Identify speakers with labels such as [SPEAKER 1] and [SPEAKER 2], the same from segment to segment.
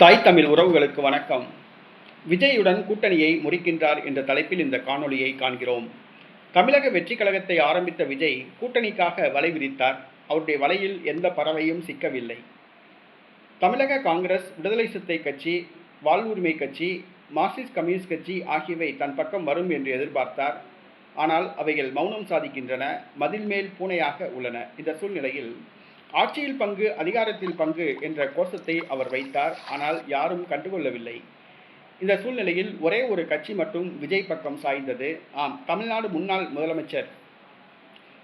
[SPEAKER 1] தாய் தமிழ் உறவுகளுக்கு வணக்கம். விஜயுடன் கூட்டணியை முறிக்கின்றார் என்ற தலைப்பில் இந்த காணொளியை காண்கிறோம். தமிழக வெற்றி கழகத்தை ஆரம்பித்த விஜய் கூட்டணிக்காக வலை விரித்தார். அவருடைய வலையில் எந்த பறவையும் சிக்கவில்லை. தமிழக காங்கிரஸ் விடுதலை சித்தை கட்சி வாழ்வுரிமை கட்சி மார்க்சிஸ்ட் கம்யூனிஸ்ட் கட்சி ஆகியவை தன் பக்கம் வரும் என்று எதிர்பார்த்தார். ஆனால் அவைகள் மௌனம் சாதிக்கின்றன மதில் மேல் பூனையாக உள்ளன. இந்த சூழ்நிலையில் ஆட்சியில் பங்கு அதிகாரத்தில் பங்கு என்ற கோஷத்தை அவர் வைத்தார். ஆனால் யாரும் கண்டுகொள்ளவில்லை. இந்த சூழ்நிலையில் ஒரே ஒரு கட்சி மட்டும் விஜய் பக்கம் சாய்ந்தது. ஆம் தமிழ்நாடு முன்னாள் முதலமைச்சர்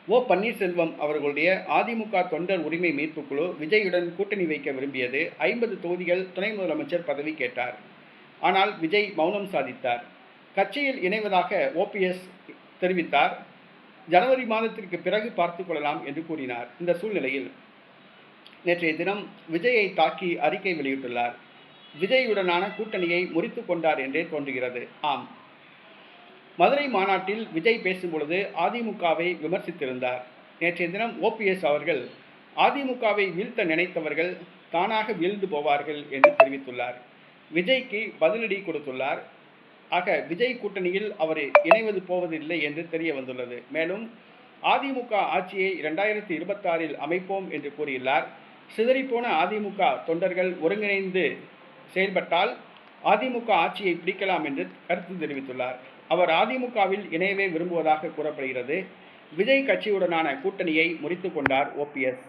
[SPEAKER 1] ஓ பன்னீர்செல்வம் அவர்களுடைய அதிமுக தொண்டர் உரிமை மீட்பு குழு விஜயுடன் கூட்டணி வைக்க விரும்பியது. ஐம்பது தொகுதிகள் துணை முதலமைச்சர் பதவி கேட்டார். ஆனால் விஜய் மௌனம் சாதித்தார். கட்சியில் இணைவதாக ஓபிஎஸ் தெரிவித்தார். ஜனவரி மாதத்திற்கு பிறகு பார்த்துக் கொள்ளலாம் என்று கூறினார். இந்த சூழ்நிலையில் நேற்றைய தினம் விஜயை தாக்கி அறிக்கை வெளியிட்டுள்ளார். விஜயுடனான கூட்டணியை முறித்து கொண்டார் என்றே தோன்றுகிறது. ஆம். மதுரை மாநாட்டில் விஜய் பேசும்பொழுது அதிமுகவை விமர்சித்திருந்தார். நேற்றைய தினம் ஓபிஎஸ் அவர்கள் அதிமுகவை வீழ்த்த நினைத்தவர்கள் தானாக வீழ்ந்து போவார்கள் என்று தெரிவித்துள்ளார். விஜய்க்கு பதிலடி கொடுத்துள்ளார். ஆக விஜய் கூட்டணியில் அவர் இணைவது போவதில்லை என்று தெரிய வந்துள்ளது. மேலும் அதிமுக ஆட்சியை இரண்டாயிரத்தி இருபத்தாறில் அமைப்போம் என்று கூறியுள்ளார். சிதறிப்போன அதிமுக தொண்டர்கள் ஒருங்கிணைந்து செயல்பட்டால் அதிமுக ஆட்சியை பிடிக்கலாம் என்று கருத்து தெரிவித்துள்ளார். அவர் அதிமுகவில் இணையவே விரும்புவதாக கூறப்படுகிறது. விஜய் கட்சியுடனான கூட்டணியை முறித்து கொண்டார் ஓபிஎஸ்